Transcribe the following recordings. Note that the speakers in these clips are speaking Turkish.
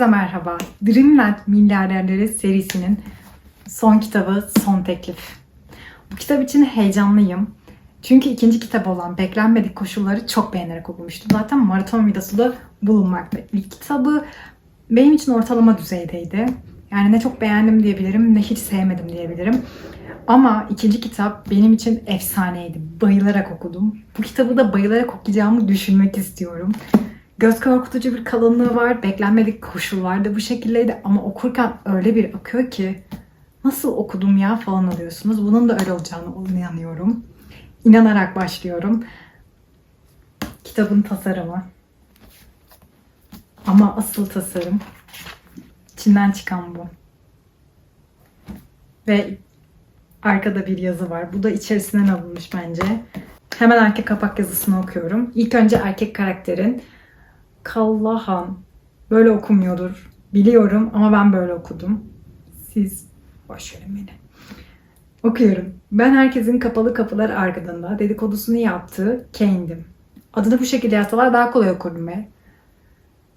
Herkese merhaba. Dreamland Milyarderleri serisinin son kitabı Son Teklif. Bu kitap için heyecanlıyım. Çünkü ikinci kitap olan Beklenmedik Koşulları çok beğenerek okumuştum. Zaten maraton videosu da bulunmakta. İlk kitabı benim için ortalama düzeydeydi. Yani ne çok beğendim diyebilirim ne hiç sevmedim diyebilirim. Ama ikinci kitap benim için efsaneydi. Bayılarak okudum. Bu kitabı da bayılarak okuyacağımı düşünmek istiyorum. Göz korkutucu bir kalınlığı var. Beklenmedik koşullarda bu şekildeydi ama okurken öyle bir akıyor ki nasıl okudum ya falan alıyorsunuz. Bunun da öyle olacağını inanıyorum. İnanarak başlıyorum. Kitabın tasarımı. Ama asıl tasarım içinden çıkan bu. Ve arkada bir yazı var. Bu da içerisinden alınmış bence. Hemen arka kapak yazısını okuyorum. İlk önce erkek karakterin Kallahan. Böyle okumuyordur. Biliyorum ama ben böyle okudum. Siz boş verin beni. Okuyorum. Ben herkesin kapalı kapılar ardında dedikodusunu yaptığı Kane'dim. Adını bu şekilde yazsalar daha kolay okurdum be.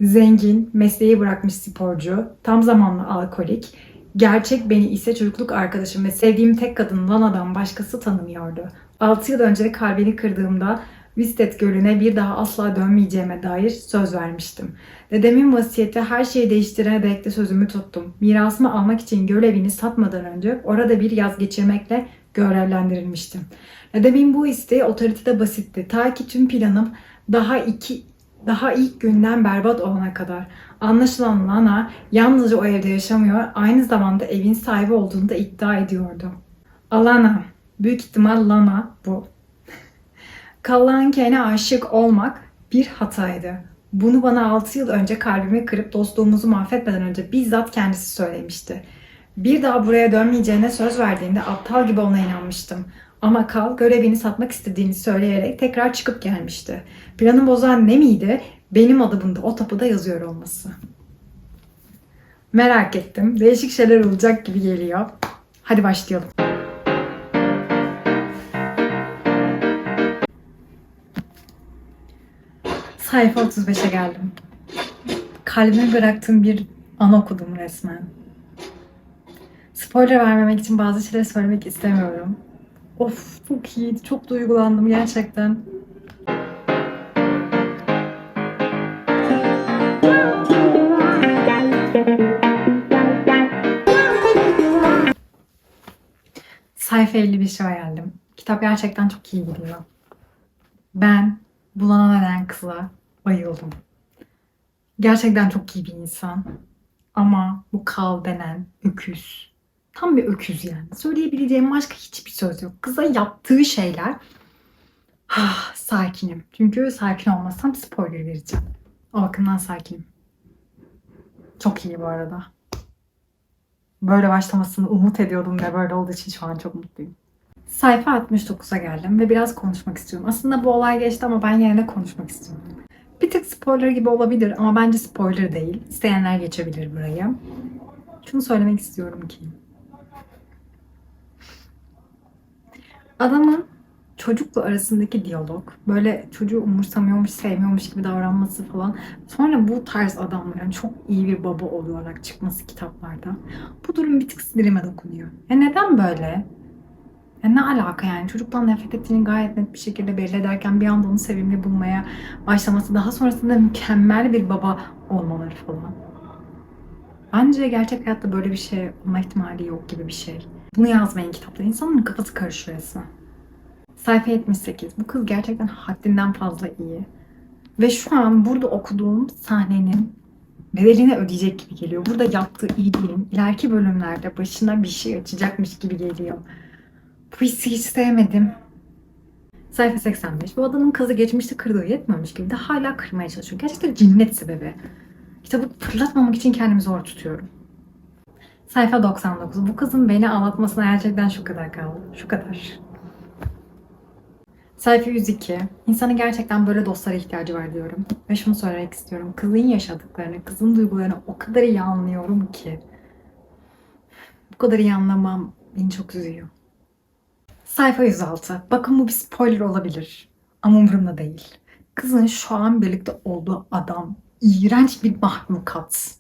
Zengin, mesleği bırakmış sporcu, tam zamanlı alkolik, gerçek beni ise çocukluk arkadaşım ve sevdiğim tek kadın Lana'dan başkası tanımıyordu. 6 yıl önce kalbini kırdığımda Vistet Gölü'ne bir daha asla dönmeyeceğime dair söz vermiştim. Dedemin vasiyeti her şeyi değiştirene dek de sözümü tuttum. Mirasımı almak için göl evini satmadan önce orada bir yaz geçirmekle görevlendirilmiştim. Dedemin bu isteği otoritede basitti. Ta ki tüm planım daha iki daha ilk günden berbat olana kadar. Anlaşılan Lana yalnızca o evde yaşamıyor, aynı zamanda evin sahibi olduğunu da iddia ediyordu. Alana, büyük ihtimal Lana bu. Callahan Kane'e aşık olmak bir hataydı. Bunu bana 6 yıl önce kalbimi kırıp dostluğumuzu mahvetmeden önce bizzat kendisi söylemişti. Bir daha buraya dönmeyeceğine söz verdiğinde aptal gibi ona inanmıştım. Ama Kal görevini satmak istediğini söyleyerek tekrar çıkıp gelmişti. Planı bozan ne miydi? Benim adımın da o tapuda yazıyor olması. Merak ettim. Değişik şeyler olacak gibi geliyor. Hadi başlayalım. Sayfa 35'e geldim. Kalbime bıraktığım bir an okudum resmen. Spoiler vermemek için bazı şeyleri söylemek istemiyorum. Of çok iyiydi. Çok duygulandım gerçekten. Sayfa 55'e geldim. Kitap gerçekten çok iyi gidiyor. Ben bulana neden kıza bayıldım. Gerçekten çok iyi bir insan. Ama bu kal denen öküz. Tam bir öküz yani. Söyleyebileceğim başka hiçbir söz yok. Kıza yaptığı şeyler ah, sakinim. Çünkü sakin olmasam spoiler vereceğim. O bakımdan sakinim. Çok iyi bu arada. Böyle başlamasını umut ediyordum ve böyle olduğu için şu an çok mutluyum. Sayfa 69'a geldim ve biraz konuşmak istiyorum. Aslında bu olay geçti ama ben yine de konuşmak istiyorum. Bir tık spoiler gibi olabilir ama bence spoiler değil. İsteyenler geçebilir buraya. Şunu söylemek istiyorum ki. Adamın çocukla arasındaki diyalog, böyle çocuğu umursamıyormuş, sevmiyormuş gibi davranması falan. Sonra bu tarz adamların çok iyi bir baba olarak çıkması kitaplarda. Bu durum bir tık sinirime dokunuyor. E neden böyle? Ya ne alaka yani çocuktan nefret ettiğini gayet net bir şekilde belli ederken bir anda onu sevimli bulmaya başlaması daha sonrasında mükemmel bir baba olmaları falan. Bence gerçek hayatta böyle bir şey olma ihtimali yok gibi bir şey. Bunu yazmayın kitapta. İnsanın kafası karışıyor resmen. Sayfa 78. Bu kız gerçekten haddinden fazla iyi. Ve şu an burada okuduğum sahnenin bedelini ödeyecek gibi geliyor. Burada yaptığı iyiliğin ileriki bölümlerde başına bir şey açacakmış gibi geliyor. Bu hissi hiç sevmedim. Sayfa 85. Bu adamın kızı geçmişte kırdığı yetmemiş gibi de hala kırmaya çalışıyor. Gerçekten cinnet sebebi. Kitabı fırlatmamak için kendimi zor tutuyorum. Sayfa 99. Bu kızın beni ağlatmasına gerçekten şu kadar kaldı. Şu kadar. Sayfa 102. İnsanın gerçekten böyle dostlara ihtiyacı var diyorum. Ve şunu söylemek istiyorum. Kızın yaşadıklarını, kızın duygularını o kadar iyi anlıyorum ki. Bu kadar iyi anlamam beni çok üzüyor. Sayfa 106. Bakın bu bir spoiler olabilir. Ama umurumda değil. Kızın şu an birlikte olduğu adam iğrenç bir mahlukat.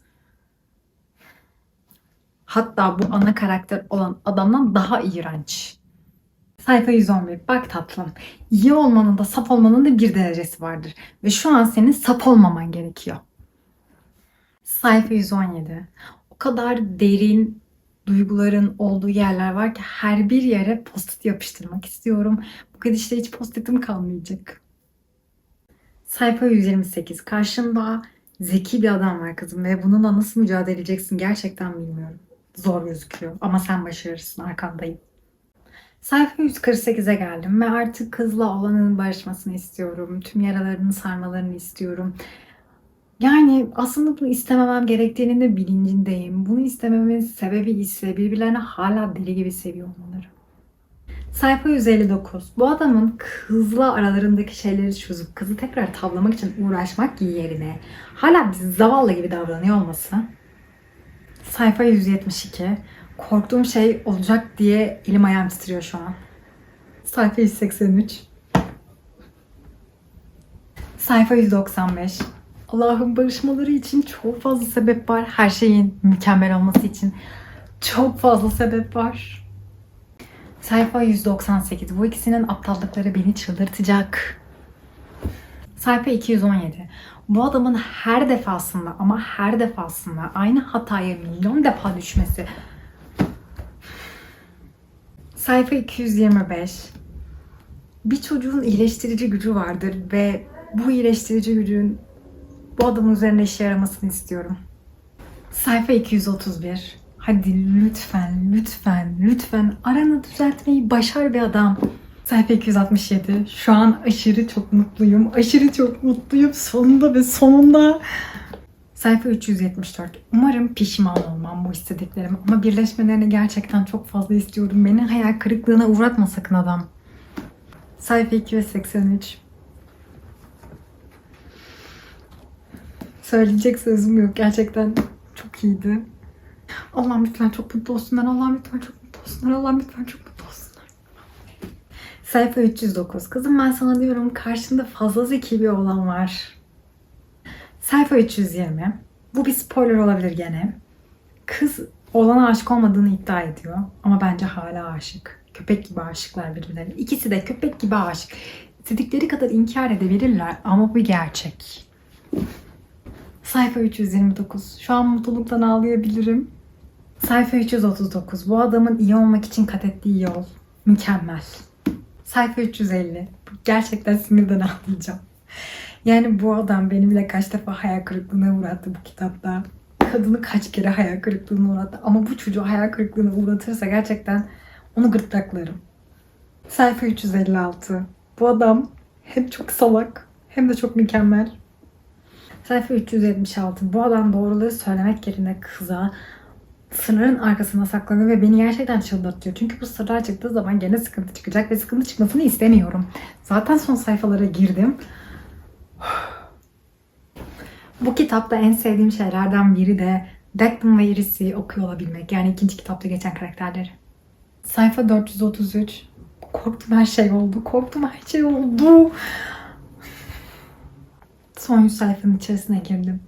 Hatta bu ana karakter olan adamdan daha iğrenç. Sayfa 111. Bak tatlım. İyi olmanın da saf olmanın da bir derecesi vardır. Ve şu an senin saf olmaman gerekiyor. Sayfa 117. O kadar derin duyguların olduğu yerler var ki her bir yere post yapıştırmak istiyorum. Bu gidişle hiç postitim kalmayacak. Sayfa 128. Karşında zeki bir adam var kızım ve bununla nasıl mücadele edeceksin gerçekten bilmiyorum. Zor gözüküyor ama sen başarırsın arkandayım. Sayfa 148'e geldim ve artık kızla olanın barışmasını istiyorum. Tüm yaralarını sarmalarını istiyorum. Yani aslında bunu istememem gerektiğinin de bilincindeyim. Bunu istemememin sebebi ise birbirlerini hala deli gibi seviyor olmaları. Sayfa 159. Bu adamın kızla aralarındaki şeyleri çözüp kızı tekrar tavlamak için uğraşmak yerine hala bir zavallı gibi davranıyor olması. Sayfa 172. Korktuğum şey olacak diye elim ayağım titriyor şu an. Sayfa 183. Sayfa 195. Allah'ın barışmaları için çok fazla sebep var. Her şeyin mükemmel olması için çok fazla sebep var. Sayfa 198. Bu ikisinin aptallıkları beni çıldırtacak. Sayfa 217. Bu adamın her defasında ama her defasında aynı hataya milyon defa düşmesi. Sayfa 225. Bir çocuğun iyileştirici gücü vardır ve bu iyileştirici gücün bu adamın üzerinde işe yaramasını istiyorum. Sayfa 231. Hadi lütfen, lütfen, lütfen aranı düzeltmeyi başar bir adam. Sayfa 267. Şu an aşırı çok mutluyum. Aşırı çok mutluyum. Sonunda ve sonunda. Sayfa 374. Umarım pişman olmam bu istediklerim. Ama birleşmelerini gerçekten çok fazla istiyorum. Beni hayal kırıklığına uğratma sakın adam. Sayfa 283. Söyleyecek sözüm yok. Gerçekten çok iyiydi. Allah'ım lütfen çok mutlu olsunlar. Allah'ım lütfen çok mutlu olsunlar. Allah'ım lütfen çok mutlu olsunlar. Sayfa 309. Kızım ben sana diyorum karşında fazla zeki bir olan var. Sayfa 320. Bu bir spoiler olabilir gene. Kız olana aşık olmadığını iddia ediyor. Ama bence hala aşık. Köpek gibi aşıklar birbirlerine. İkisi de köpek gibi aşık. İstedikleri kadar inkar edebilirler ama bu gerçek. Sayfa 329. Şu an mutluluktan ağlayabilirim. Sayfa 339. Bu adamın iyi olmak için kat ettiği yol. Mükemmel. Sayfa 350. Gerçekten sinirden ağlayacağım. Yani bu adam beni bile kaç defa hayal kırıklığına uğrattı bu kitapta. Kadını kaç kere hayal kırıklığına uğrattı. Ama bu çocuğu hayal kırıklığına uğratırsa gerçekten onu gırtlaklarım. Sayfa 356. Bu adam hem çok salak hem de çok mükemmel. Sayfa 376. Bu adam doğruları söylemek yerine kıza sınırın arkasına saklanıyor ve beni gerçekten çıldırtıyor. Çünkü bu sırlar çıktığı zaman gene sıkıntı çıkacak ve sıkıntı çıkmasını istemiyorum. Zaten son sayfalara girdim. Bu kitapta en sevdiğim şeylerden biri de Declan ve Iris'i okuyor olabilmek. Yani ikinci kitapta geçen karakterleri. Sayfa 433. Korktum her şey oldu. Korktum her şey oldu. Son 100 sayfanın içerisine girdim.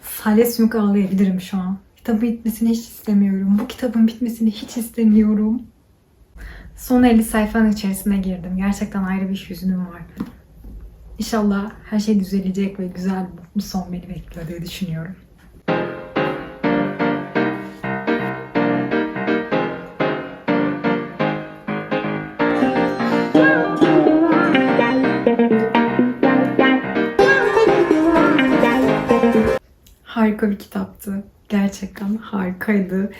Salya ağlayabilirim şu an. Kitabın bitmesini hiç istemiyorum. Bu kitabın bitmesini hiç istemiyorum. Son 50 sayfanın içerisine girdim. Gerçekten ayrı bir hüznüm var. İnşallah her şey düzelecek ve güzel bir son beni bekliyor diye düşünüyorum. Harika bir kitaptı. Gerçekten harikaydı.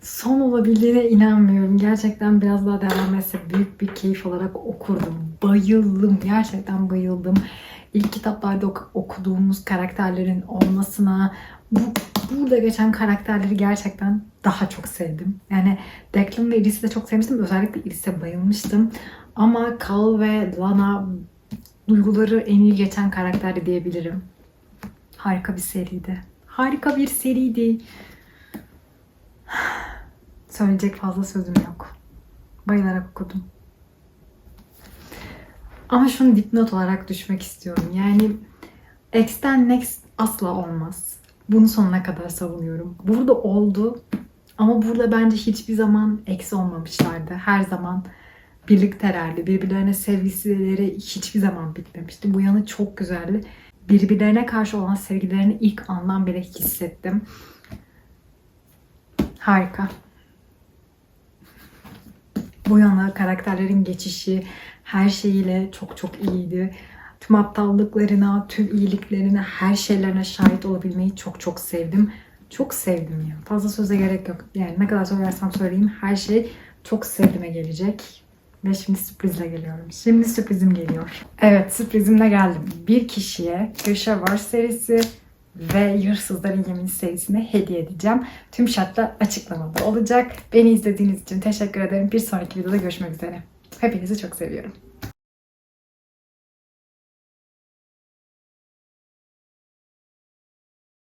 Son olabildiğine inanmıyorum. Gerçekten biraz daha devam etse büyük bir keyif olarak okurdum. Bayıldım. Gerçekten bayıldım. İlk kitaplarda ok- okuduğumuz karakterlerin olmasına, bu burada geçen karakterleri gerçekten daha çok sevdim. Yani Declan ve Iris'i de çok sevmiştim. Özellikle Iris'e bayılmıştım. Ama Cal ve Lana duyguları en iyi geçen karakterdi diyebilirim. Harika bir seriydi. Harika bir seriydi. Söyleyecek fazla sözüm yok. Bayılarak okudum. Ama şunu dipnot olarak düşmek istiyorum. Yani X'ten Next asla olmaz. Bunu sonuna kadar savunuyorum. Burada oldu Ama burada bence hiçbir zaman eksi olmamışlardı. Her zaman birliktelerdi. Birbirlerine sevgisileri hiçbir zaman bitmemişti. Bu yanı çok güzeldi. Birbirlerine karşı olan sevgilerini ilk andan beri hissettim. Harika. Bu yana karakterlerin geçişi her şeyiyle çok çok iyiydi. Tüm aptallıklarına, tüm iyiliklerine, her şeylerine şahit olabilmeyi çok çok sevdim. Çok sevdim ya. Fazla söze gerek yok. Yani ne kadar söylersem söyleyeyim her şey çok sevdime gelecek. Ve şimdi sürprizle geliyorum. Şimdi sürprizim geliyor. Evet sürprizimle geldim. Bir kişiye Köşe Var serisi ve Hırsızların Yemini serisini hediye edeceğim. Tüm şartlar açıklamada olacak. Beni izlediğiniz için teşekkür ederim. Bir sonraki videoda görüşmek üzere. Hepinizi çok seviyorum.